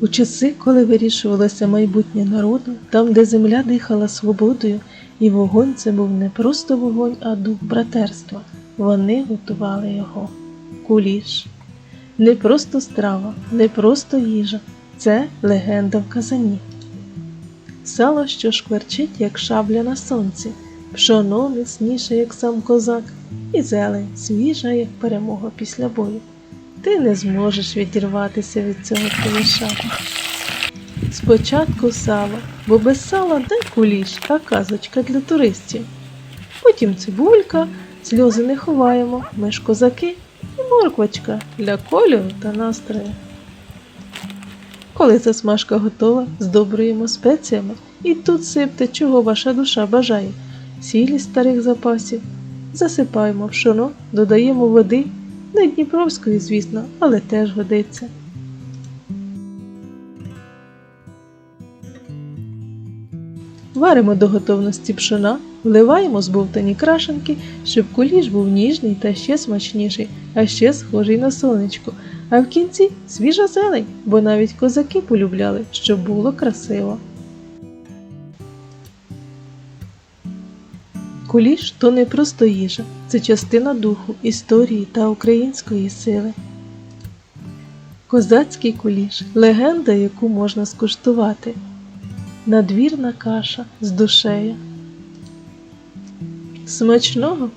У часи, коли вирішувалося майбутнє народу, там, де земля дихала свободою, і вогонь це був не просто вогонь, а дух братерства. Вони готували його. Куліш. Не просто страва, не просто їжа, це легенда в казані. Сало, що шкварчить, як шабля на сонці, пшоно міцніше, як сам козак, і зелень свіжа, як перемога після бою. Ти не зможеш відірватися від цього куліша. Спочатку сало, бо без сала де куліш, а казочка для туристів. Потім цибулька, сльози не ховаємо, ми козаки і морквочка для кольору та настрою. Коли засмажка готова, здобруємо спеціями і тут сипте, чого ваша душа бажає. Сілі старих запасів, засипаємо пшоно, додаємо води, не Дніпровської, звісно, але теж годиться. Варимо до готовності пшона, вливаємо збовтані крашенки, щоб куліш був ніжний та ще смачніший, а ще схожий на сонечко. А в кінці свіжа зелень, бо навіть козаки полюбляли, щоб було красиво. Куліш то не просто їжа, це частина духу, історії та української сили. Козацький куліш легенда, яку можна скуштувати. Надвірна каша з душею. Смачного